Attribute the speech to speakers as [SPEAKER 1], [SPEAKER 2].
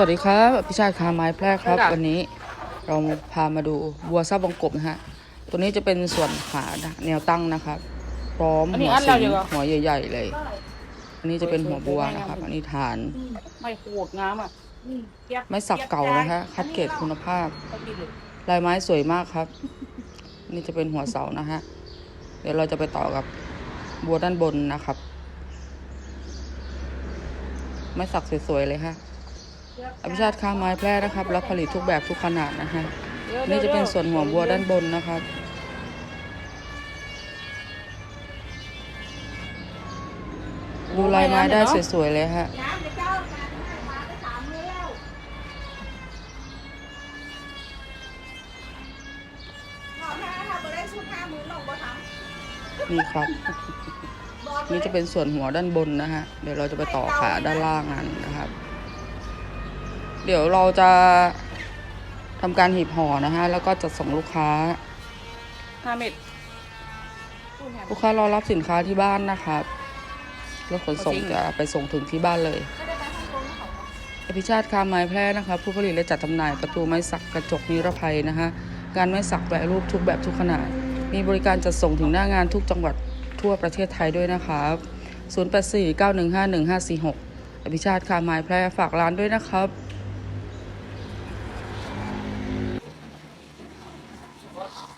[SPEAKER 1] วัสดีครับพิชาติคาไม้แพร่ครับ
[SPEAKER 2] ครับ
[SPEAKER 1] วันนี้เราพามาดูบัวซาบงกบนะฮะ ตัวนี้จะเป็นส่วนขาแนวตั้งนะครับ พร้อม
[SPEAKER 2] อันนี้
[SPEAKER 1] หัว
[SPEAKER 2] อัน
[SPEAKER 1] สิ
[SPEAKER 2] เรา
[SPEAKER 1] ง
[SPEAKER 2] เดียวเหรอ
[SPEAKER 1] หัวใหญ่ๆเลย อันนี้จะเป็นหัวบัวนะครับ อันนี้ฐาน
[SPEAKER 2] ไม่โหดงามอะ
[SPEAKER 1] ไม้สักเก่านะคะ คัดเกรดคุณภาพ
[SPEAKER 2] ไปกินเลย
[SPEAKER 1] ลายไม้สวยมากครับ นี่จะเป็นหัวเสานะฮะ เดี๋ยวเราจะไปต่อกับบัวด้านบนนะครับ ไม้สักสวยๆเลยฮะ อภิชาติค้าไม้แพร่นะครับ รับผลิตทุกแบบทุกขนาดนะฮะนี่จะเป็นส่วนหัวบัวด้านบนนะครับดูลายไม้ได้สวยๆเลยฮะ
[SPEAKER 3] นี่
[SPEAKER 1] ครับ นี่จะเป็นส่วนหัวด้านบนนะฮะ เดี๋ยวเราจะไปต่อขาด้านล่างกันนะครับ เดี๋ยวเราจะทำการหีบห่อนะฮะแล้วก็จัดส่งลูกค้า
[SPEAKER 2] ห้าเม็ด
[SPEAKER 1] ลูกค้ารอรับสินค้าที่บ้านนะครับรถขนส่ง
[SPEAKER 2] จริง
[SPEAKER 1] จะไปส่งถึงที่บ้านเลยอภิชาติคาไม้แพร่นะครับผู้ผลิตและจัดจำหน่ายประตูไม้สักกระจกนิรภัยนะฮะการไม้สักแปรรูปทุกแบบทุกขนาด มีบริการจัดส่งถึงหน้างานทุกจังหวัดทั่วประเทศไทยด้วยนะครับ0849151546 อภิชาติคาไม้แพร่ฝากร้านด้วยนะครับ Thank you.